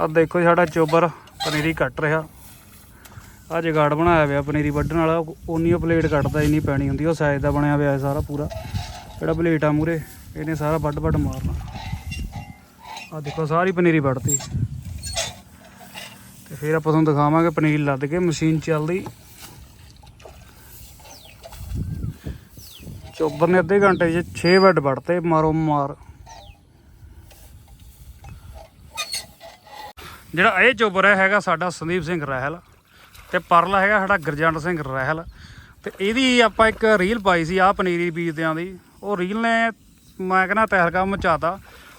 ਆ ਦੇਖੋ ਸਾਡਾ ਚੋਬਰ ਪਨੀਰੀ ਕੱਟ ਰਿਹਾ। ਆ ਜਗਾੜ ਬਣਾਇਆ ਹੋਇਆ ਪਨੀਰੀ ਵੱਢਣ ਵਾਲਾ ਉਨੀ ਉਹ ਪਲੇਟ ਕੱਟਦਾ, ਇੰਨੀ ਪੈਣੀ ਹੁੰਦੀ, ਉਹ ਸਾਈਜ਼ ਦਾ ਬਣਿਆ ਹੋਇਆ ਸਾਰਾ ਪੂਰਾ। ਜਿਹੜਾ ਪਲੇਟ ਆ ਮੂਰੇ, ਇਹਨੇ ਸਾਰਾ ਵੱਢ ਵੱਢ ਮਾਰਨਾ। ਆ ਦੇਖੋ, ਸਾਰੀ ਪਨੀਰੀ ਵੱਢਤੀ। ਤੇ ਫਿਰ ਆਪਾਂ ਤੁਹਾਨੂੰ ਦਿਖਾਵਾਂਗੇ ਪਨੀਰੀ ਲੱਦ ਕੇ ਮਸ਼ੀਨ ਚੱਲਦੀ। ਚੋਬਰ ਨੇ ਅੱਧੇ ਘੰਟੇ 'ਚ 6 ਵੱਡ ਵੱਢਤੇ, ਮਾਰੋ ਮਾਰ। ਜਿਹੜਾ ਇਹ ਚੋਬਰ ਹੈ ਹੈਗਾ ਸਾਡਾ ਸੰਦੀਪ ਸਿੰਘ ਰਹਿਲ ਤੇ ਪਰਲਾ ਹੈਗਾ ਸਾਡਾ ਗੁਰਜੰਟ ਸਿੰਘ ਰਹਿਲ ਤੇ ਇਹਦੀ ਆਪਾਂ ਇੱਕ ਰੀਲ ਪਾਈ ਸੀ ਆ ਪਨੀਰੀ ਬੀਜਦਿਆਂ ਦੀ। ਉਹ ਰੀਲ ਨੇ ਮੈਂ ਕਹਿੰਦਾ ਤਹਿਲਕਾ ਮਚਾਤਾ।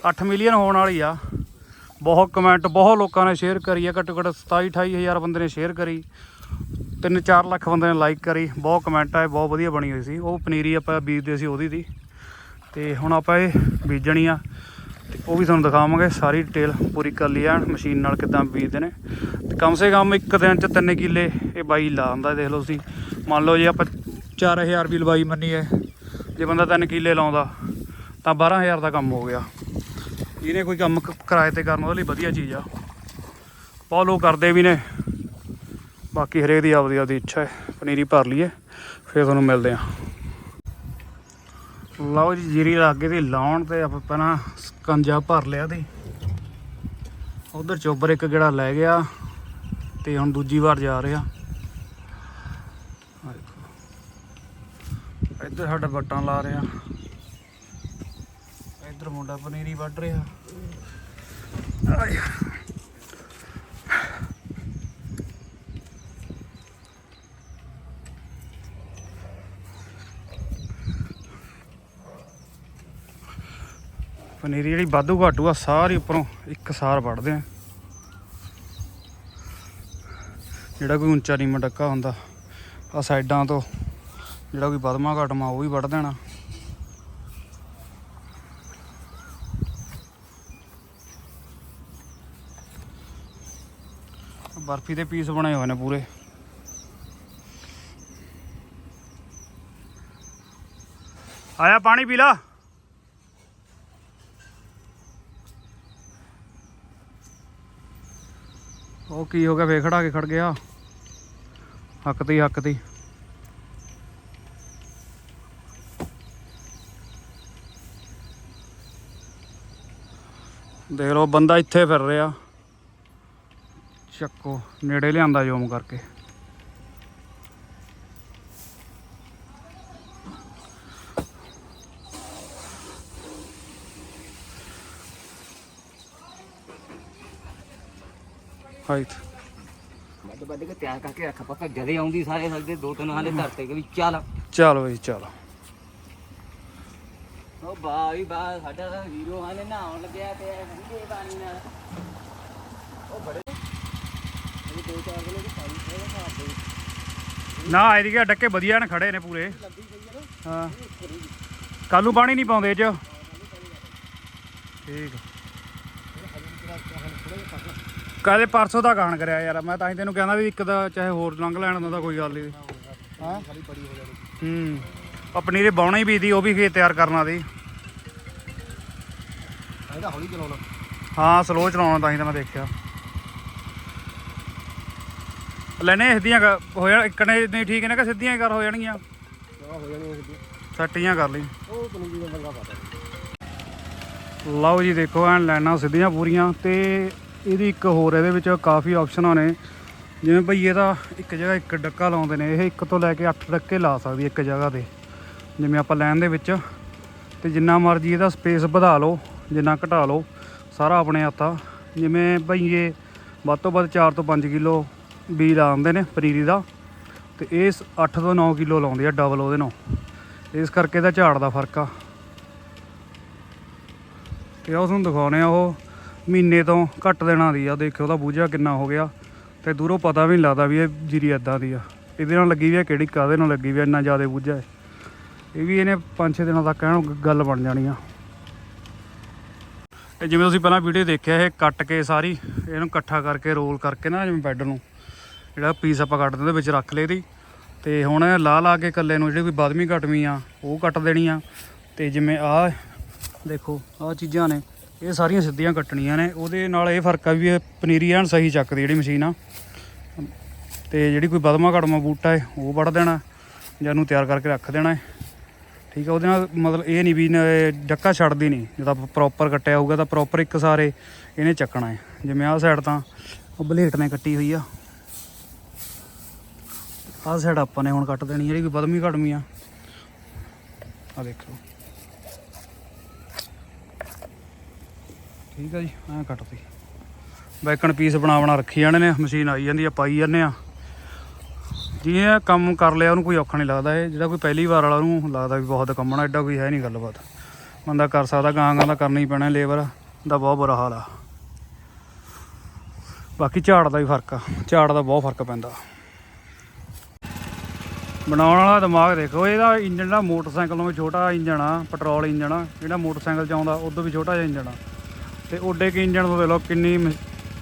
8 ਮਿਲੀਅਨ ਹੋਣ ਵਾਲੀ ਆ। ਬਹੁਤ ਕਮੈਂਟ ਬਹੁਤ ਲੋਕਾਂ ਨੇ ਸ਼ੇਅਰ ਕਰੀ ਆ। ਘੱਟੋ ਘੱਟ 27 28 ਹਜ਼ਾਰ ਬੰਦੇ ਨੇ ਸ਼ੇਅਰ ਕਰੀ। 3-4 ਲੱਖ ਬੰਦੇ ਨੇ ਲਾਈਕ ਕਰੀ। ਬਹੁਤ ਕਮੈਂਟ ਆਏ ਬਹੁਤ ਵਧੀਆ ਬਣੀ ਹੋਈ ਸੀ। ਉਹ ਪਨੀਰੀ ਆਪਾਂ ਬੀਜਦੇ ਸੀ ਉਹਦੀ ਦੀ। ਤੇ ਹੁਣ ਆਪਾਂ ਇਹ ਬੀਜਣੀ ਆ। ਤੇ ਉਹ ਵੀ ਤੁਹਾਨੂੰ ਦਿਖਾਵਾਂਗੇ, ਸਾਰੀ ਡਿਟੇਲ ਪੂਰੀ ਕਰ ਲਈ ਆ ਮਸ਼ੀਨ ਨਾਲ ਕਿਦਾਂ ਬੀਜਦੇ ਨੇ। ਤੇ ਕਮ ਸੇ ਕਮ ਇੱਕ ਦਿਨ ਚ 3 ਕਿੱਲੇ ਇਹ ਬਾਈ ਲਾ ਦਿੰਦਾ ਦੇਖ ਲਓ ਤੁਸੀਂ। ਮੰਨ ਲਓ ਜੇ ਆਪਾਂ 4000 ਵੀ ਲਵਾਈ ਮੰਨੀਏ ਜੇ ਬੰਦਾ 3 ਕਿੱਲੇ ਲਾਉਂਦਾ, ਤਾਂ 12000 ਦਾ ਕੰਮ ਹੋ ਗਿਆ। ਇਹਨੇ ਕੋਈ ਕੰਮ ਕਿਰਾਏ ਤੇ ਕਰਨ ਉਹਦੇ ਲਈ ਵਧੀਆ ਚੀਜ਼ ਆ। ਬਹੁਤ ਲੋਕ ਕਰਦੇ ਵੀ ਨੇ। ਬਾਕੀ ਹਰੇਕ ਦੀ ਆਪਦੀ ਆਪਦੀ ਇੱਛਾ ਹੈ, ਪਨੀਰੀ ਭਰ ਲਈਏ, ਫਿਰ ਤੁਹਾਨੂੰ ਮਿਲਦੇ ਆ ਲਓ ਜੀ, ਜੀਰੀ ਲਾਗੇ ਦੀ ਲਾਉਣ ਤੇ ਆਪਾਂ ਪਹਿਲਾਂ ਸਕੰਜਾ ਭਰ ਲਿਆ ਤੇ ਉਧਰ ਚੋਬਰ ਇੱਕ ਗੇੜਾ ਲੈ ਗਿਆ ਤੇ ਹੁਣ ਦੂਜੀ ਵਾਰ ਜਾ ਰਿਹਾ। ਇੱਧਰ ਸਾਡਾ ਬੱਟਾਂ ਲਾ ਰਿਹਾ। ਇੱਧਰ ਮੁੰਡਾ ਪਨੀਰੀ ਵੱਢ ਰਿਹਾ। ਆਏ। ਪਨੀਰੀ ਜਿਹੜੀ ਵਾਧੂ ਘਾਟੂ ਆ, ਸਾਰੀ ਉੱਪਰੋਂ ਇੱਕ ਸਾਰ ਵੱਢਦੇ ਆ। ਜਿਹੜਾ ਕੋਈ ਉੱਚਾ ਨੀਵਾਂ ਡੱਕਾ ਹੁੰਦਾ, ਆ ਸਾਈਡਾਂ ਤੋਂ ਜਿਹੜਾ ਕੋਈ ਬਦਮਾ ਘਟਮਾ ਉਹ ਵੀ ਵੱਢ ਦੇਣਾ। ਬਰਫੀ ਦੇ ਪੀਸ ਬਣੇ ਹੋਏ ਨੇ ਪੂਰੇ। ਆਇਆ ਪਾਣੀ ਪੀ ਲਾ। ਉਹ ਕੀ ਹੋ ਗਿਆ ਵੇ ਖੜਾ ਕੇ ਖੜ ਗਿਆ। ਹੱਕ ਤੇ ਹੀ ਹੱਕ ਤੇ ਦੇਖ ਲਓ, ਬੰਦਾ ਇੱਥੇ ਫਿਰ ਰਿਹਾ। ਚੱਕੋ, ਨੇੜੇ ਲਿਆਂਦਾ ਜ਼ੂਮ ਕਰਕੇ। ਹਾਈਟ ਵੱਡ ਵੱਡ ਕੇ ਤਿਆਰ ਕਰਕੇ ਰੱਖ ਪੱਕਾ ਜਦੇ ਆਉਂਦੀ ਸਾਰੇ ਸਾਡੇ ਦੋ ਤਿੰਨ ਹਾਲੇ ਧਰਤੇ ਕਿ ਵੀ ਚੱਲ। ਚਲੋ ਜੀ ਚਲੋ। ਉਹ ਬਾਈ ਬਾ ਸਾਡਾ ਤਾਂ ਹੀਰੋ ਹਾਲੇ ਨਹਾਉਣ ਲੱਗਿਆ ਤੇ ਠੰਡੇ ਪਾਣੀ ਨਾਲ ਉਹ ਬੜੇ ਇਹ ਦੋ ਚਾਰ ਕਿਲੋ ਦੀ ਪਾਣੀ ਥੋੜਾ ਮਾਰਦੇ ਨਾ ਇਹਦੀ ਕਿ ਡੱਕੇ ਵਧੀਆ ਨੇ ਖੜੇ ਨੇ ਪੂਰੇ। ਹਾਂ। ਕੱਲੂ ਪਾਣੀ ਨਹੀਂ ਪਾਉਂਦੇ ਇਹ ਚ। ਠੀਕ ਕਾਲੇ ਪਰਸੋਂ ਦਾ ਗਾਣ ਕਰਿਆ ਯਾਰ ਮੈਂ ਤਾਂ ਹੀ ਤੈਨੂੰ ਕਹਿੰਦਾ ਵੀ ਇੱਕ ਦਾ ਚਾਹੇ ਹੋਰ ਲੰਘ ਲੈਣ ਦਾ ਤਾਂ ਕੋਈ ਗੱਲ ਨਹੀਂ ਹਾਂ ਖਾਲੀ ਬੜੀ ਹੋ? ਜਾਣੀ ਹੂੰ। ਆ ਪਨੀਰੇ ਬਾਉਣਾ ਹੀ ਬੀਜਦੀ ਉਹ ਵੀ ਖੇਤ ਤਿਆਰ ਕਰਨਾ ਦੀ ਇਹਦਾ ਹੌਲੀ ਚਲਾਉਣਾ। ਹਾਂ ਸਲੋ ਚਲਾਉਣਾ ਤਾਂ ਹੀ ਤਾਂ ਮੈਂ ਦੇਖਿਆ। ਲੈਨੇ ਕਰ- ਹੋ ਜਾਣ ਨਹੀਂ ਠੀਕ ਨੇ ਕਿ ਸਿੱਧੀਆਂ ਹੀ ਕਰ ਹੋ ਜਾਣਗੀਆਂ। ਹੋ ਸੱਟੀਆਂ ਕਰ ਲਈ। ਉਹ ਪਨੀਰੀ ਦਾ ਬੰਗਾ ਪਤਾ। ਲਓ ਜੀ ਦੇਖੋ ਐਨ ਲਾਈਨਾਂ ਸਿੱਧੀਆਂ ਪੂਰੀਆਂ ਤੇ ਇਹਦੀ ਇੱਕ ਹੋਰ ਇਹਦੇ ਵਿੱਚ ਕਾਫੀ ਆਪਸ਼ਨਾਂ ਨੇ। ਜਿਵੇਂ ਭਈ ਇਹਦਾ ਇੱਕ ਜਗ੍ਹਾ ਇੱਕ ਡੱਕਾ ਲਾਉਂਦੇ ਨੇ, ਇਹ ਇੱਕ ਤੋਂ ਲੈ ਕੇ 8 ਡੱਕੇ ਲਾ ਸਕਦੀ ਇੱਕ ਜਗ੍ਹਾ ਤੇ। ਜਿਵੇਂ ਆਪਾਂ ਲੈਣ ਦੇ ਵਿੱਚ, ਤੇ ਜਿੰਨਾ ਮਰਜ਼ੀ ਇਹਦਾ ਸਪੇਸ ਵਧਾ ਲਓ, ਜਿੰਨਾ ਘਟਾ ਲਓ, ਸਾਰਾ ਆਪਣੇ ਹੱਥ। ਆ ਜਿਵੇਂ ਭਈ ਇਹ ਵੱਧ ਤੋਂ ਵੱਧ 4 ਤੋਂ 5 ਕਿਲੋ ਬੀਜ ਲਾਉਂਦੇ ਨੇ ਪਨੀਰੀ ਦਾ, ਤੇ ਇਹ 8 ਤੋਂ 9 ਕਿਲੋ ਲਾਉਂਦੇ ਆ ਡਬਲ ਉਹਦੇ ਨਾਲ। ਇਸ ਕਰਕੇ ਇਹਦਾ ਝਾੜ ਦਾ ਫ਼ਰਕ ਆ। ਤੇ ਉਹ ਤੁਹਾਨੂੰ ਦਿਖਾਉਣੇ ਆ ਉਹ ਮਹੀਨੇ ਤੋਂ ਘੱਟ ਦੇਣਾ ਦੀ ਆ, ਦੇਖਿਓ ਉਹਦਾ ਬੂਝਾ ਕਿੰਨਾ ਹੋ ਗਿਆ। ਤੇ ਦੂਰੋਂ ਪਤਾ ਵੀ ਨਹੀਂ ਲੱਗਦਾ ਵੀ ਇਹ ਜੀਰੀ ਐਦਾਂ ਦੀ ਆ। ਇਹਦੇ ਨਾਲ ਲੱਗੀ ਵੀ ਆ, ਕਿਹੜੀ ਕਾਦੇ ਨਾਲ ਲੱਗੀ ਵੀ ਆ, ਇੰਨਾ ਜ਼ਿਆਦਾ ਬੂਝਾ ਹੈ। ਇਹ ਵੀ ਇਹਨੇ 5-6 ਦਿਨਾਂ ਤੱਕ ਇਹਨੂੰ ਗੱਲ ਬਣ ਜਾਣੀ ਆ। ਤੇ ਜਿਵੇਂ ਤੁਸੀਂ ਪਹਿਲਾਂ ਵੀਡੀਓ ਦੇਖਿਆ, ਇਹ ਕੱਟ ਕੇ ਸਾਰੀ, ਇਹਨੂੰ ਇਕੱਠਾ ਕਰਕੇ ਰੋਲ ਕਰਕੇ ਨਾ, ਜਿਵੇਂ ਬੈੱਡ ਨੂੰ, ਜਿਹੜਾ ਪੀਸ ਆਪਾਂ ਕੱਟ ਦਿੰਦੇ ਵਿੱਚ ਰੱਖ ਲਏ ਦੀ ਤੇ ਹੁਣ ਲਾ ਲਾ ਕੇ ਇਕੱਲੇ ਨੂੰ, ਜਿਹੜੀ ਕੋਈ ਬਾਦਮੀ ਘਟਵੀਂ ਆ, ਉਹ ਕੱਟ ਦੇਣੀ ਆ। ਤੇ ਜਿਵੇਂ ਆ ਦੇਖੋ, ਆਹ ਚੀਜ਼ਾਂ ਨੇ। ਇਹ ਸਾਰੀਆਂ ਸਿੱਧੀਆਂ ਕੱਟਣੀਆਂ ਨੇ, ਉਹਦੇ ਨਾਲ ਇਹ ਫ਼ਰਕ ਆ ਵੀ ਇਹ ਪਨੀਰੀ ਐਨ ਸਹੀ ਚੱਕਦੀ ਜਿਹੜੀ ਮਸ਼ੀਨ ਆ। ਤੇ ਜਿਹੜੀ ਕੋਈ ਬਦਮਾ ਘੜਮਾ ਬੂਟਾ ਹੈ ਉਹ ਵੱਢ ਦੇਣਾ, ਜਾਂ ਨੂੰ ਤਿਆਰ ਕਰਕੇ ਰੱਖ ਦੇਣਾ ਹੈ ਠੀਕ ਆ, ਉਹਦੇ ਨਾਲ ਮਤਲਬ ਇਹ ਨਹੀਂ ਵੀ ਡੱਕਾ ਛੱਡਦੀ ਨਹੀਂ ਜਦੋਂ ਪ੍ਰੋਪਰ ਕੱਟਿਆ ਹੋਊਗਾ ਤਾਂ ਪ੍ਰੋਪਰ ਇੱਕ ਸਾਰੇ ਇਹਨੇ ਚੱਕਣਾ ਹੈ ਜਿਵੇਂ ਆਹ ਸਾਈਡ ਤਾਂ ਬਲੇਟ ਨੇ ਕੱਟੀ ਹੋਈ ਆ। ਆਹ ਸਾਈਡ ਆਪਾਂ ਨੇ ਹੁਣ ਕੱਟ ਦੇਣੀ ਜਿਹੜੀ ਕੋਈ ਬਦਮੀ ਘੜਮੀ ਆ। ਆ ਦੇਖੋ। ਠੀਕ ਆ ਜੀ, ਐਂ ਕੱਟਤੀ ਬੈਕਣ ਪੀਸ ਬਣਾ ਬਣਾ ਰੱਖੀ ਜਾਣੇ ਨੇ, ਮਸ਼ੀਨ ਆਈ ਜਾਂਦੀ ਆ, ਪਾਈ ਜਾਂਦੇ ਆ। ਜਿਹਨੇ ਕੰਮ ਕਰ ਲਿਆ, ਉਹਨੂੰ ਕੋਈ ਔਖਾ ਨਹੀਂ ਲੱਗਦਾ ਇਹ। ਜਿਹੜਾ ਕੋਈ ਪਹਿਲੀ ਵਾਰ ਵਾਲਾ ਉਹਨੂੰ ਲੱਗਦਾ ਵੀ ਬਹੁਤ ਕੰਮਣਾ ਐਡਾ ਕੋਈ ਹੈ ਨਹੀਂ ਗੱਲਬਾਤ। ਬੰਦਾ ਕਰ ਸਕਦਾ ਗਾਂ ਗਾਂ ਦਾ ਕਰਨਾ ਹੀ ਪੈਣਾ, ਲੇਬਰ ਦਾ ਬਹੁਤ ਬੁਰਾ ਹਾਲ ਆ। ਬਾਕੀ ਝਾੜ ਦਾ ਵੀ ਫ਼ਰਕ ਆ, ਝਾੜ ਦਾ ਬਹੁਤ ਫ਼ਰਕ ਪੈਂਦਾ। ਬਣਾਉਣ ਵਾਲਾ ਦਿਮਾਗ ਦੇਖੋ, ਇਹਦਾ ਇੰਜਨ ਦਾ ਮੋਟਰਸਾਈਕਲ ਨਾਲੋਂ ਛੋਟਾ ਇੰਜਨ ਆ, ਪੈਟਰੋਲ ਇੰਜਨ ਆ, ਜਿਹੜਾ ਮੋਟਰਸਾਈਕਲ ਚ ਆਉਂਦਾ, ਉਦੋਂ ਵੀ ਛੋਟਾ ਜਿਹਾ ਇੰਜਨ ਆ। ਤੇ ਓਡੇ ਕੀ ਇੰਜਣ ਤੋਂ ਦੇਖ ਲਓ ਕਿੰਨੀ ਮ-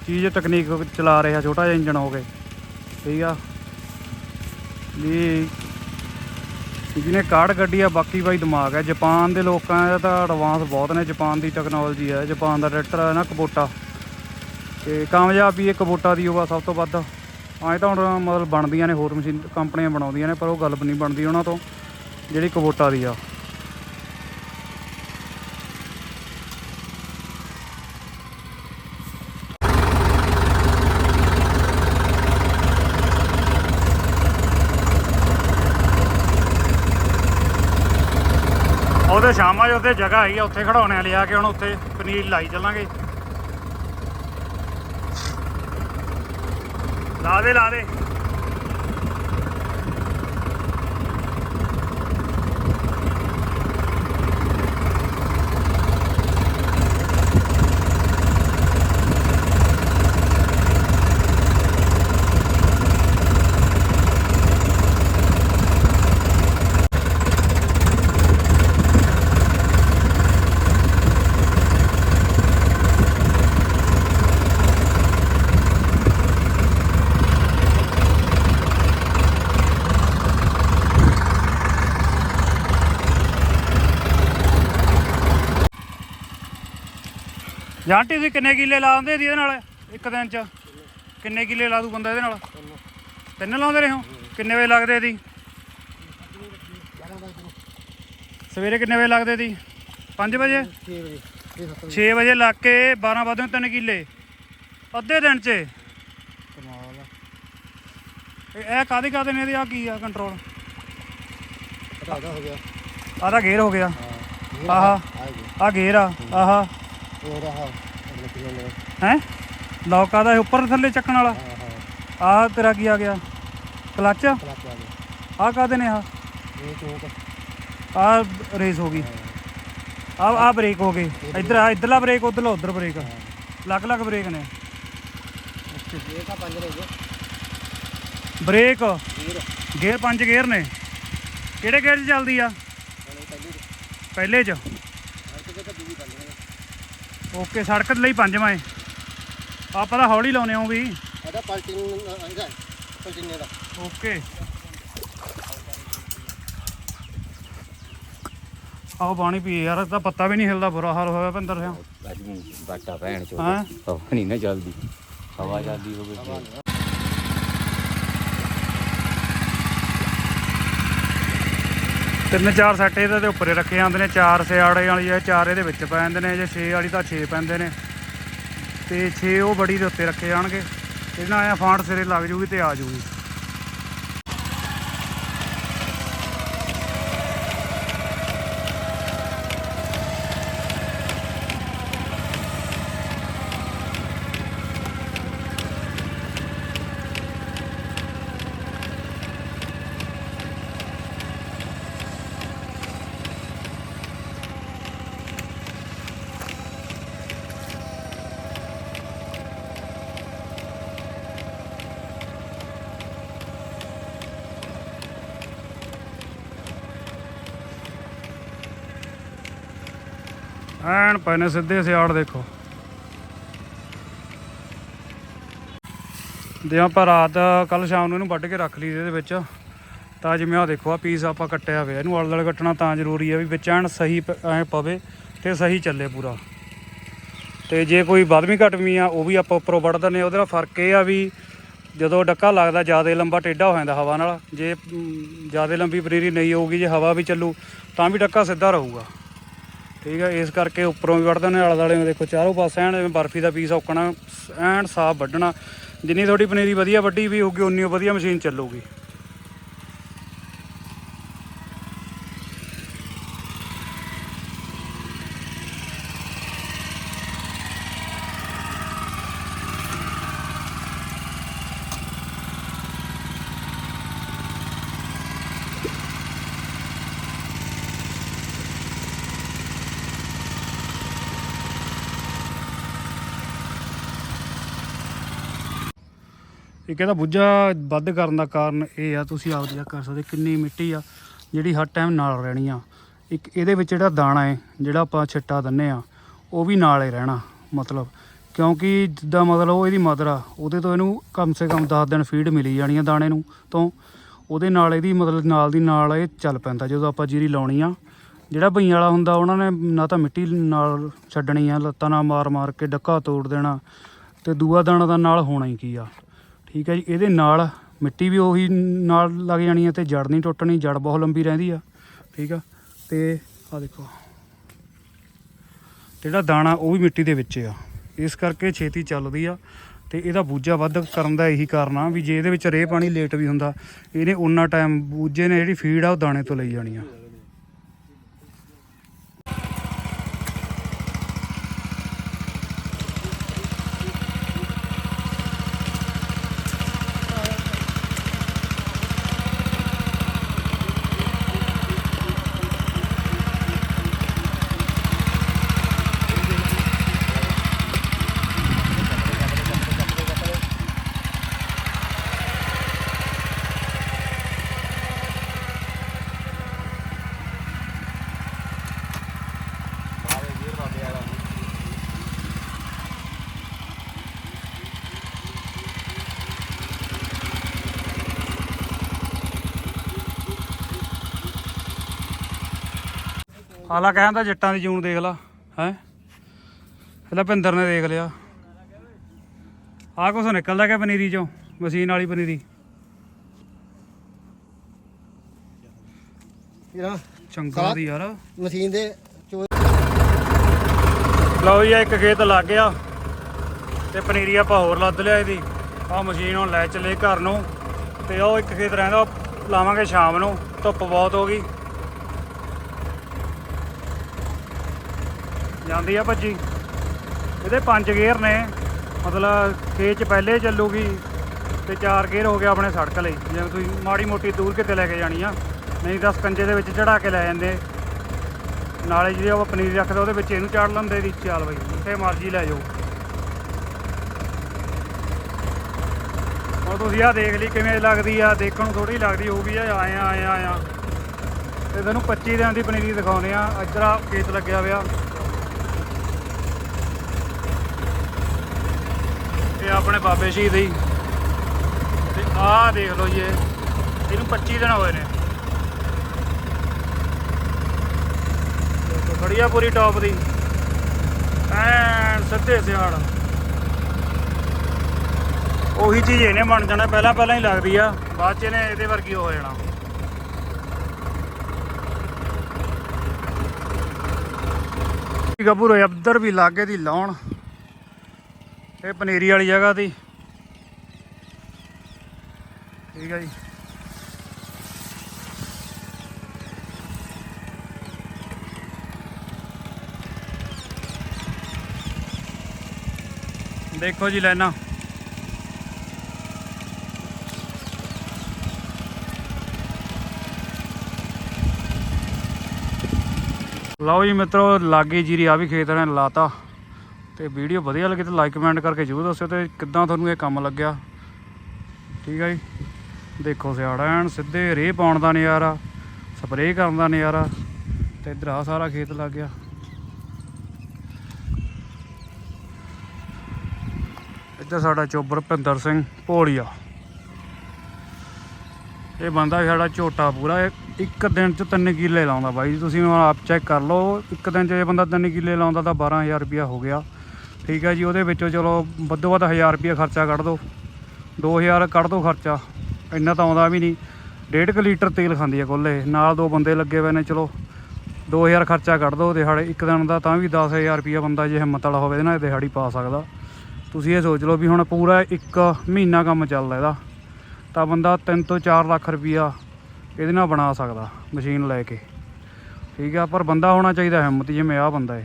ਚੀਜ਼ ਤਕਨੀਕ ਚਲਾ ਰਿਹਾ, ਛੋਟਾ ਜਿਹਾ ਇੰਜਣ ਹੋ ਕੇ ਠੀਕ ਆ। ਵੀ ਜਿਹਨੇ ਕਾਰਡ ਕੱਢੀ ਆ, ਬਾਕੀ ਬਾਈ ਦਿਮਾਗ ਹੈ ਜਾਪਾਨ ਦੇ ਲੋਕਾਂ ਦਾ ਤਾਂ ਐਡਵਾਂਸ ਬਹੁਤ ਨੇ। ਜਾਪਾਨ ਦੀ ਟੈਕਨੋਲੋਜੀ ਹੈ ਜਾਪਾਨ ਦਾ ਟਰੈਕਟਰ ਹੈ ਨਾ ਕਬੋਟਾ। ਤੇ ਕਾਮਯਾਬੀ ਇਹ ਕਬੋਟਾ ਦੀ ਉਹ ਆ ਸਭ ਤੋਂ ਵੱਧ। ਐਂ ਤਾਂ ਹੁਣ ਮਤਲਬ ਬਣਦੀਆਂ ਨੇ, ਹੋਰ ਮਸ਼ੀਨ, ਕੰਪਨੀਆਂ ਬਣਾਉਂਦੀਆਂ ਨੇ, ਪਰ ਉਹ ਗੱਲ ਨਹੀਂ ਬਣਦੀ ਉਹਨਾਂ ਤੋਂ, ਜਿਹੜੀ ਕਬੋਟਾ ਦੀ ਆ। ਉਹਦੇ ਸ਼ਾਮਾਂ 'ਚ ਉੱਥੇ ਜਗ੍ਹਾ ਹੈਗੀ ਆ, ਉੱਥੇ ਖੜਾਉਣੇ ਆ ਲਿਆ ਕੇ ਹੁਣ ਉੱਥੇ ਪਨੀਰ ਲਾਈ ਚੱਲਾਂਗੇ। ਲਾ ਦੇ ਲਾ ਦੇ। ਜਾਂਟੀ ਤੁਸੀਂ ਕਿੰਨੇ ਕਿੱਲੇ ਲਾ ਦਿੰਦੇ ਸੀ ਇਹਦੇ ਨਾਲ? ਇੱਕ ਦਿਨ 'ਚ। ਕਿੰਨੇ ਕਿੱਲੇ ਲਾ ਦੂ ਬੰਦਾ ਇਹਦੇ ਨਾਲ? ਤਿੰਨ ਲਾਉਂਦੇ ਰਹੇ ਹੋ? ਕਿੰਨੇ ਵਜੇ ਲੱਗਦੇ ਇਹਦੀ? ਸਵੇਰੇ ਕਿੰਨੇ ਵਜੇ ਲੱਗਦੇ ਸੀ 5 ਵਜੇ? 6 ਵਜੇ ਲੱਗ ਕੇ 12 ਵਜੇ ਤਿੰਨ ਕਿੱਲੇ। ਅੱਧੇ ਦਿਨ 'ਚ। ਕਮਾਲ ਇਹ ਇਹ ਕਾਦੇ ਕਾਦੇ ਨੇ ਇਹਦੇ? ਆ ਕੀ ਆ ਕੰਟਰੋਲ ਹੋ ਗਿਆ ਆਹ ਤਾਂ ਗੇਅਰ ਹੋ ਗਿਆ। ਆਹਾ। ਆ ਗਿਆ। ਆ। ਗੇਅਰ ਆ ਆਹਾ। ਹੈ? ਲੌਕਾ ਦਾ ਇਹ ਉੱਪਰ ਥੱਲੇ ਚੱਕਣ ਵਾਲਾ। ਹਾਂ ਹਾਂ। ਆਹ ਤੇਰਾ ਕੀ ਆ ਗਿਆ? ਕਲੱਚ? ਕਲਾਕ ਆ ਗਿਆ। ਆਹ ਕਾਦੇ ਨੇ ਆ ਇਹ ਚੋਕ। ਆਹ ਰੇਸ ਹੋ ਗਈ। ਆ ਆ ਬ੍ਰੇਕ ਹੋ ਗਏ ਇੱਧਰ ਆ ਇੱਧਰਲਾ ਬ੍ਰੇਕ ਉਧਰਲਾ ਉਧਰ ਬ੍ਰੇਕ। ਅਲੱਗ ਅਲੱਗ ਬ੍ਰੇਕ ਨੇ। ਇਹ ਤਾਂ ਪੰਜ ਰਹਿ ਗਏ। ਬ੍ਰੇਕ। ਵੀਰ ਗੇਅਰ ਪੰਜ ਗੇਅਰ ਨੇ। ਕਿਹੜੇ ਗੇਅਰ 'ਚ ਚੱਲਦੀ ਆ? ਹਣੇ ਪਹਿਲੀ ਪਹਿਲੇ 'ਚ ਹਰ ਕਿਤੇ ਤਾਂ ਦੂਜੀ ਪੰਜ ਨੇ ਓਕੇ ਸੜਕ ਲਈ ਪੰਜਵਾਂ ਏ ਆਪਾਂ ਤਾਂ ਹੌਲੀ ਲਾਉਨੇ ਆ ਵੀ। ਇਹਦਾ ਪਲਟਿੰਗ ਆਂਦਾ ਪਲਟਿੰਗ ਦਾ ਓਕੇ। ਆਓ ਪਾਣੀ ਪੀ ਯਾਰ ਇਹਦਾ ਪੱਤਾ ਵੀ ਨਹੀਂ ਹਿਲਦਾ ਬੁਰਾ ਹਾਲ ਹੋਇਆ ਪਿੰਦਰ ਸਿਆ। ਅੱਜ ਬਾਟਾ ਭੈਣ ਚੋ ਹਾਂ? ਹਵਾ ਨਹੀਂ ਨਾ ਚੱਲਦੀ। ਹਵਾ ਚੱਲਦੀ ਹੋਵੇ ਤਿੰਨ ਚਾਰ ਸੈੱਟ ਇਹਦੇ ਦੇ ਉੱਪਰੇ ਰੱਖੇ ਜਾਂਦੇ ਨੇ, ਚਾਰ ਸਿਆੜੇ ਵਾਲੀ ਹੈ ਚਾਰ ਇਹਦੇ ਵਿੱਚ ਪੈ ਜਾਂਦੇ ਨੇ, ਜੇ 6 ਵਾਲੀ ਤਾਂ 6 ਪੈਂਦੇ ਨੇ। ਤੇ 6 ਉਹ ਬੜੀ ਦੇ ਉੱਤੇ ਰੱਖੇ ਜਾਣਗੇ। ਇਹਦੇ ਨਾਲ ਆਇਆ ਫਾਂਟ ਸਿਰੇ ਲੱਗ ਜੂਗੀ ਤੇ ਆ ਜੂਗੀ। ਐਨ ਪਏ ਨੇ ਸਿੱਧੇ ਸਿਆੜ ਦੇਖੋ ਜੇ ਆਪਾਂ ਰਾਤ ਕੱਲ ਸ਼ਾਮ ਨੂੰ ਇਹਨੂੰ ਵੱਢ ਕੇ ਰੱਖ ਲਈ ਇਹਦੇ ਵਿੱਚ, ਤਾਂ ਜਿਵੇਂ ਆ ਦੇਖੋ ਆ ਪੀਸ ਆਪਾਂ ਕੱਟਿਆ ਹੋਇਆ, ਇਹਨੂੰ ਆਲੇ ਦੁਆਲੇ ਕੱਟਣਾ ਤਾਂ ਜ਼ਰੂਰੀ ਹੈ ਵੀ ਵਿੱਚ ਐਨ ਸਹੀ ਪ- ਪਵੇ ਤੇ ਸਹੀ ਚੱਲੇ ਪੂਰਾ ਤੇ ਜੇ ਕੋਈ ਵੱਧਵੀਂ ਘਟਵੀਂ ਆ, ਉਹ ਵੀ ਆਪਾਂ ਉੱਪਰੋਂ ਵੱਢ ਦਿੰਦੇ ਹਾਂ। ਉਹਦੇ ਨਾਲ ਫ਼ਰਕ ਇਹ ਆ ਵੀ ਜਦੋਂ ਡੱਕਾ ਲੱਗਦਾ, ਜ਼ਿਆਦਾ ਲੰਬਾ ਟੇਢਾ ਹੋ ਜਾਂਦਾ ਹਵਾ ਨਾਲ, ਜੇ ਜ਼ਿਆਦਾ ਲੰਬੀ ਪਨੀਰੀ ਨਹੀਂ ਹੋਊਗੀ, ਜੇ ਹਵਾ ਵੀ ਚੱਲੂ, ਤਾਂ ਵੀ ਡੱਕਾ ਸਿੱਧਾ ਰਹੂਗਾ ਠੀਕ ਹੈ ਇਸ ਕਰਕੇ ਉੱਪਰੋਂ ਵੀ ਵੱਢਦੇ ਨੇ ਆਲੇ ਦੁਆਲੇ ਨੂੰ ਦੇਖੋ, ਚਾਰੋਂ ਪਾਸੇ ਐਨ, ਜਿਵੇਂ ਬਰਫੀ ਦਾ ਪੀਸ ਔਕਣਾ, ਐਨ ਸਾਫ਼ ਵੱਢਣਾ। ਜਿੰਨੀ ਤੁਹਾਡੀ ਪਨੀਰੀ ਵਧੀਆ ਵੱਢੀ ਵੀ ਹੋਊਗੀ ਉਨੀ ਓ ਵਧੀਆ ਮਸ਼ੀਨ ਚੱਲੂਗੀ। ਇੱਕ ਇਹਦਾ ਬੁੱਝਾ ਵੱਧ ਕਰਨ ਦਾ ਕਾਰਨ ਇਹ ਆ, ਤੁਸੀਂ ਆਪ ਚੈੱਕ ਕਰ ਸਕਦੇ, ਕਿੰਨੀ ਮਿੱਟੀ ਆ, ਜਿਹੜੀ ਹਰ ਟਾਈਮ ਨਾਲ ਰਹਿਣੀ ਆ। ਇੱਕ ਇਹਦੇ ਵਿੱਚ ਜਿਹੜਾ ਦਾਣਾ ਹੈ ਜਿਹੜਾ ਆਪਾਂ ਛਿੱਟਾ ਦਿੰਨੇ ਆ, ਉਹ ਵੀ ਨਾਲ ਹੀ ਰਹਿਣਾ, ਮਤਲਬ। ਕਿਉਂਕਿ ਜਿੱਦਾਂ ਮਤਲਬ ਉਹ ਇਹਦੀ ਮਦਰ ਆ, ਉਹਦੇ ਤੋਂ ਇਹਨੂੰ ਕਮ ਸੇ ਕਮ 10 ਦਿਨ ਫੀਡ ਮਿਲੀ ਜਾਣੀ ਆ ਦਾਣੇ ਨੂੰ, ਤੋਂ ਉਹਦੇ ਨਾਲ ਇਹਦੀ ਮਤਲਬ ਨਾਲ ਦੀ ਨਾਲ ਇਹ ਚੱਲ ਪੈਂਦਾ, ਜਦੋਂ ਆਪਾਂ ਜੀਰੀ ਲਾਉਣੀ ਆ। ਜਿਹੜਾ ਭਈਆਂ ਵਾਲਾ ਹੁੰਦਾ, ਉਹਨਾਂ ਨੇ ਨਾ ਤਾਂ ਮਿੱਟੀ ਨਾਲ ਛੱਡਣੀ ਆ, ਲੱਤਾਂ ਨਾਲ ਮਾਰ ਮਾਰ ਕੇ ਡੱਕਾ ਤੋੜ ਦੇਣਾ, ਤੇ ਦੂਆ ਦਾਣਾ ਦਾ ਨਾਲ ਹੋਣਾ ਹੀ ਕੀ ਆ। ਠੀਕ ਹੈ ਜੀ, ਇਹਦੇ ਨਾਲ ਮਿੱਟੀ ਵੀ ਉਹੀ ਨਾਲ ਲੱਗ ਜਾਣੀ ਹੈ ਤੇ ਜੜ ਨਹੀਂ ਟੁੱਟਣੀ, ਜੜ ਬਹੁਤ ਲੰਬੀ ਰਹਿੰਦੀ ਆ, ਠੀਕ ਆ, ਤੇ ਆ ਦੇਖੋ। ਜਿਹੜਾ ਦਾਣਾ ਉਹ ਵੀ ਮਿੱਟੀ ਦੇ ਵਿੱਚ ਆ, ਇਸ ਕਰਕੇ ਛੇਤੀ ਚੱਲਦੀ ਆ, ਤੇ ਇਹਦਾ ਬੂਝਾ ਵੱਧ ਕਰਨ ਦਾ ਇਹੀ ਕਾਰਨ ਆ ਵੀ ਜੇ ਇਹਦੇ ਵਿੱਚ ਰੇਹ ਪਾਣੀ ਲੇਟ ਵੀ ਹੁੰਦਾ, ਇਹਨੇ ਉਨਾ ਟਾਈਮ ਬੂਝੇ ਨੇ ਜਿਹੜੀ ਫੀਡ ਆ ਉਹ ਦਾਣੇ ਤੋਂ ਲਈ ਜਾਣੀ ਆ। ਹਾਲਾ ਕਹਿੰਦਾ ਜੱਟਾਂ ਦੀ ਜੂਨ ਦੇਖ ਲਾ ਹੈ? ਇਹਦਾ ਭਿੰਦਰ ਨੇ ਦੇਖ ਲਿਆ। ਆਹ ਕੁਛ ਨਿਕਲਦਾ ਕਿ ਪਨੀਰੀ ਚੋਂ? ਮਸ਼ੀਨ ਵਾਲੀ ਪਨੀਰੀ। ਚੰਗਾ ਦੀ ਯਾਰ। ਮਸ਼ੀਨ ਦੇ ਲਓ ਜੀ ਇੱਕ ਖੇਤ ਲੱਗ ਗਿਆ। ਤੇ ਪਨੀਰੀ ਆਪਾਂ ਹੋਰ ਲੱਦ ਲਿਆ ਇਹਦੀ। ਆਹ ਮਸ਼ੀਨ ਹੁਣ ਲੈ ਚੱਲੇ ਘਰ ਨੂੰ। ਤੇ ਉਹ ਇੱਕ ਖੇਤ ਰਹਿੰਦਾ ਲਾਵਾਂਗੇ ਸ਼ਾਮ ਨੂੰ। ਧੁੱਪ ਬਹੁਤ ਹੋ ਗਈ। ਜਾਂਦੀ ਆ ਭੱਜੀ। ਇਹਦੇ ਪੰਜ ਗੇਅਰ ਨੇ। ਮਤਲਬ ਖੇਤ ਚ ਪਹਿਲੇ ਚੱਲੂਗੀ ਤੇ ਚਾਰ ਗੇਅਰ ਹੋ ਗਿਆ ਆਪਣੇ ਸੜਕ ਲਈ। ਜਿਵੇਂ ਤੁਸੀਂ ਮਾੜੀ ਮੋਟੀ ਦੂਰ ਕਿਤੇ ਲੈ ਕੇ ਜਾਣੀ ਆ। ਨਹੀਂ ਤਾਂ ਸਕੰਜੇ ਦੇ ਵਿੱਚ ਚੜਾ ਕੇ ਲੈ ਜਾਂਦੇ। ਨਾਲੇ ਜਿਹੜੀ ਉਹ ਪਨੀਰ ਰੱਖਦਾ, ਉਹਦੇ ਵਿੱਚ ਇਹਨੂੰ ਚਾੜ ਲੈਂਦੇ ਦੀ ਚੱਲ ਬਈ, ਜਿੱਥੇ ਮਰਜ਼ੀ ਲੈ ਜਾਓ। ਹੁਣ ਤੁਸੀਂ ਆ ਦੇਖ ਲਈ ਕਿਵੇਂ ਲੱਗਦੀ ਆ। ਦੇਖਣ ਨੂੰ ਥੋੜੀ ਲੱਗਦੀ ਹੋਊਗੀ ਆ ਆਇਆ ਆਇਆ ਆਇਆ ਆ, ਆਏ ਆ। ਤੇ ਤੁਹਾਨੂੰ 25 ਦਿਨਾਂ ਦੀ ਪਨੀਰੀ ਦਿਖਾਉਨੇ ਆ। ਇੱਧਰ ਆ ਖੇਤ ਲੱਗਿਆ ਹੋਇਆ। ਆਪਣੇ ਬਾਬੇ ਸ਼ਹੀਦ ਹੀ ਤੇ ਆਹ ਦੇਖ ਲਓ ਜੀ ਇਹਨੂੰ 25 ਦਿਨ ਹੋਏ ਨੇ। ਦੇਖੋ ਪੂਰੀ ਟੌਪ ਦੀ। ਐਨ ਸਿੱਧੇ ਸਿਆੜ ਉਹੀ ਚੀਜ਼ ਇਹਨੇ ਬਣ ਜਾਣਾ। ਪਹਿਲਾਂ ਪਹਿਲਾਂ ਹੀ ਲੱਗਦੀ ਆ। ਬਾਅਦ ਚ ਇਹਨੇ ਇਹਦੇ ਵਰਗੀ ਹੋ ਜਾਣਾ। ਗੱਭਰੂ ਇੱਧਰ ਵੀ ਲਾਗੇ ਦੀ ਲਾਉਣ। ਇਹ ਪਨੀਰੀ ਵਾਲੀ ਜਗ੍ਹਾ ਦੀ। ਠੀਕ ਹੈ ਜੀ। ਦੇਖੋ ਜੀ ਲੈਣਾ ਲਓ ਜੀ ਮਿੱਤਰੋ, ਲਾਗੇ ਜੀਰੀ ਆ ਵੀ ਖੇਤ ਨੇ ਲਾਤਾ। ਤੇ ਵੀਡੀਓ ਵਧੀਆ ਲੱਗੀ ਤਾਂ ਲਾਈਕ ਕਮੈਂਟ ਕਰਕੇ ਜ਼ਰੂਰ ਦੱਸਿਓ ਤੇ ਕਿੱਦਾਂ ਤੁਹਾਨੂੰ ਇਹ ਕੰਮ ਲੱਗਿਆ? ਠੀਕ ਆ ਜੀ? ਦੇਖੋ ਸਿਆੜਾ ਐਨ ਸਿੱਧੇ ਰੇਹ ਪਾਉਣ ਦਾ ਨਜ਼ਾਰਾ ਸਪਰੇਅ ਕਰਨ ਦਾ ਨਜ਼ਾਰਾ ਤੇ ਇਧਰ ਆ ਸਾਰਾ ਖੇਤ ਲੱਗ ਗਿਆ। ਇੱਧਰ ਸਾਡਾ ਚੋਬਰ ਭਿੰਦਰ ਸਿੰਘ ਭੋਲੀਆ। ਇਹ ਬੰਦਾ ਸਾਡਾ ਝੋਟਾ ਪੂਰਾ, ਇਹ ਇੱਕ ਦਿਨ ਚ 3 ਕਿੱਲੇ ਲਾਉਂਦਾ ਬਾਈ ਜੀ। ਤੁਸੀਂ ਹੁਣ ਆਪ ਚੈੱਕ ਕਰ ਲਓ, ਇੱਕ ਦਿਨ ਚ ਇਹ ਬੰਦਾ 3 ਕਿੱਲੇ ਲਾਉਂਦਾ ਤਾਂ 12000 ਰੁਪਇਆ ਹੋ ਗਿਆ। ਠੀਕ ਹੈ ਜੀ, ਉਹਦੇ ਵਿੱਚੋਂ ਚਲੋ ਵੱਧੋ ਵੱਧ 1000 ਰੁਪਏ ਖਰਚਾ ਕੱਢ ਦਿਓ। 2000 ਕੱਢ ਦਿਓ ਖਰਚਾ, ਇੰਨਾ ਤਾਂ ਆਉਂਦਾ ਵੀ ਨਹੀਂ। ਡੇਢ ਕੁ ਲੀਟਰ ਤੇਲ ਖਾਂਦੀ ਹੈ ਕੋਲੇ ਨਾਲ ਦੋ ਬੰਦੇ ਲੱਗੇ ਹੋਏ ਨੇ, ਚਲੋ 2000 ਖਰਚਾ ਕੱਢ ਦਿਓ ਦਿਹਾੜੇ, ਇੱਕ ਦਿਨ ਦਾ ਤਾਂ ਵੀ 10000 ਰੁਪਏ ਬੰਦਾ ਜੇ ਹਿੰਮਤ ਵਾਲਾ ਹੋਵੇ ਨਾ ਦਿਹਾੜੀ ਪਾ ਸਕਦਾ। ਤੁਸੀਂ ਇਹ ਸੋਚ ਲਓ ਵੀ ਹੁਣ ਪੂਰਾ ਇੱਕ ਮਹੀਨਾ ਕੰਮ ਚੱਲਦਾ ਇਹਦਾ, ਤਾਂ ਬੰਦਾ 3 ਤੋਂ 4 ਲੱਖ ਰੁਪਈਆ ਇਹਦੇ ਨਾਲ ਬਣਾ ਸਕਦਾ ਮਸ਼ੀਨ ਲੈ ਕੇ। ਠੀਕ ਆ, ਪਰ ਬੰਦਾ ਹੋਣਾ ਚਾਹੀਦਾ ਹਿੰਮਤ, ਜਿਵੇਂ ਆਹ ਬੰਦਾ ਏ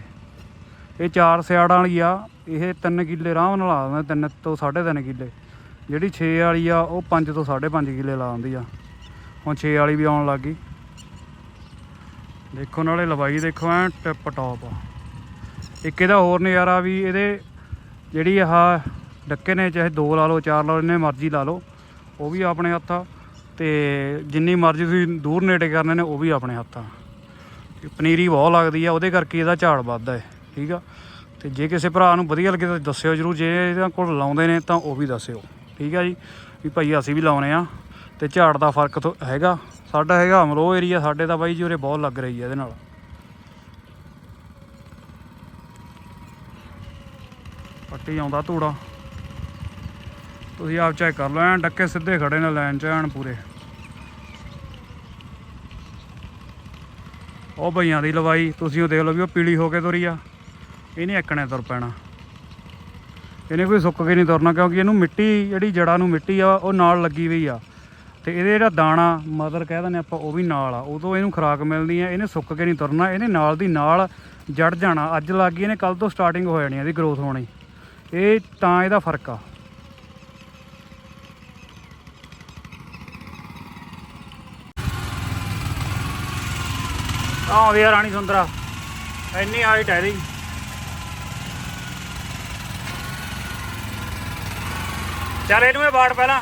ਇਹ ਚਾਰ ਸਿਆੜਾਂ ਵਾਲੀ ਆ, ਇਹ 3 ਕਿੱਲੇ ਆਰਾਮ ਨਾਲ ਲਾ ਦਿੰਦੇ 3 ਤੋਂ 3.5 ਕਿੱਲੇ। ਜਿਹੜੀ 6 ਵਾਲੀ ਆ, ਉਹ 5 ਤੋਂ 5.5 ਕਿੱਲੇ ਲਾ ਦਿੰਦੀ ਆ। ਹੁਣ 6 ਵਾਲੀ ਵੀ ਆਉਣ ਲੱਗ ਗਈ। ਦੇਖੋ ਨਾਲੇ ਲਵਾਈ ਦੇਖੋ, ਐ ਟਿਪ ਟੌਪ ਆ। ਇੱਕ ਇਹਦਾ ਹੋਰ ਨਜ਼ਾਰਾ ਵੀ, ਇਹਦੇ ਜਿਹੜੀ ਆਹ ਡੱਕੇ ਨੇ, ਚਾਹੇ ਦੋ ਲਾ ਲਓ, ਚਾਰ ਲਾ ਲਓ, ਜਿੰਨੇ ਮਰਜ਼ੀ ਲਾ ਲਓ, ਉਹ ਵੀ ਆਪਣੇ ਹੱਥ ਆ। ਤੇ ਜਿੰਨੀ ਮਰਜ਼ੀ ਤੁਸੀਂ ਦੂਰ ਨੇੜੇ ਕਰਨੇ ਨੇ, ਉਹ ਵੀ ਆਪਣੇ ਹੱਥ ਆ। ਪਨੀਰੀ ਬਹੁਤ ਲੱਗਦੀ ਆ, ਉਹਦੇ ਕਰਕੇ ਇਹਦਾ ਝਾੜ ਵੱਧਦਾ ਹੈ ਠੀਕ ਆ? ਤੇ ਜੇ ਕਿਸੇ ਭਰਾ ਨੂੰ ਵਧੀਆ ਲੱਗੇ ਤਾਂ ਦੱਸਿਓ ਜਰੂਰ, ਜੇ ਇਹਦੇ ਕੋਲ ਲਾਉਂਦੇ ਨੇ ਤਾਂ ਉਹ ਵੀ ਦੱਸਿਓ। ਠੀਕ ਆ ਜੀ? ਵੀ ਭਾਈ ਅਸੀਂ ਵੀ ਲਾਉਣੇ ਆ। ਤੇ ਝਾੜ ਦਾ ਫ਼ਰਕ ਤੋਂ ਹੈਗਾ। ਸਾਡਾ ਹੈਗਾ ਅਮਰੋ ਏਰੀਆ ਸਾਡੇ ਤਾਂ ਬਾਈ ਜੀ ਉਰੇ ਬਹੁਤ ਲੱਗ ਰਹੀ ਹੈ ਇਹਦੇ ਨਾਲ। ਪੱਟੀ ਆਉਂਦਾ ਧੂੜਾ। ਤੁਸੀਂ ਆਪ ਚੈੱਕ ਕਰ ਲਓ, ਐਨ ਡੱਕੇ ਸਿੱਧੇ ਖੜੇ ਨੇ ਲਾਈਨ 'ਚ, ਐਨ ਪੂਰੇ। ਉਹ ਬਈਆਂ ਦੀ ਲਵਾਈ, ਤੁਸੀਂ ਉਹ ਦੇਖ ਲਓ ਵੀ ਉਹ ਪੀਲੀ ਹੋ ਕੇ ਤੁਰੀ ਆ। ਇਹਨੇ ਇੱਕਣੇ ਤੁਰ ਪੈਣਾ। ਇਹਨੇ ਕੋਈ ਸੁੱਕ ਕੇ ਨਹੀਂ ਤੁਰਨਾ ਕਿਉਂਕਿ ਇਹਨੂੰ ਮਿੱਟੀ, ਜਿਹੜੀ ਜੜਾਂ ਨੂੰ ਮਿੱਟੀ ਆ, ਉਹ ਨਾਲ ਲੱਗੀ ਹੋਈ ਆ। ਤੇ ਇਹਦੇ ਜਿਹੜਾ ਦਾਣਾ ਮਦਰ ਕਹਿ ਦਿੰਦੇ ਆਪਾਂ, ਉਹ ਵੀ ਨਾਲ ਆ। ਉਦੋਂ ਇਹਨੂੰ ਖੁਰਾਕ ਮਿਲਦੀ ਆ, ਇਹਨੇ ਸੁੱਕ ਕੇ ਨਹੀਂ ਤੁਰਨਾ, ਇਹਨੇ ਨਾਲ ਦੀ ਨਾਲ ਜੜ ਜਾਣਾ। ਅੱਜ ਲੱਗ ਗਈ, ਇਹਨੇ ਕੱਲ ਤੋਂ ਸਟਾਰਟਿੰਗ ਹੋ ਜਾਣੀ ਇਹਦੀ ਗਰੋਥ ਹੋਣੀ। ਇਹ ਤਾਂ ਇਹਦਾ ਫ਼ਰਕ ਆ। ਆਉਂਦੀ ਆ ਰਾਣੀ ਸੁੰਦਰਾ, ਇੰਨੀ ਹਾਈਟ ਹੈ ਇਹਦੀ ਚੱਲ ਇਹਨੂੰ ਇਹ ਬਾੜ ਪਹਿਲਾਂ।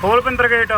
ਖੋਲ ਪਿੰਦਰ ਗੇਟ।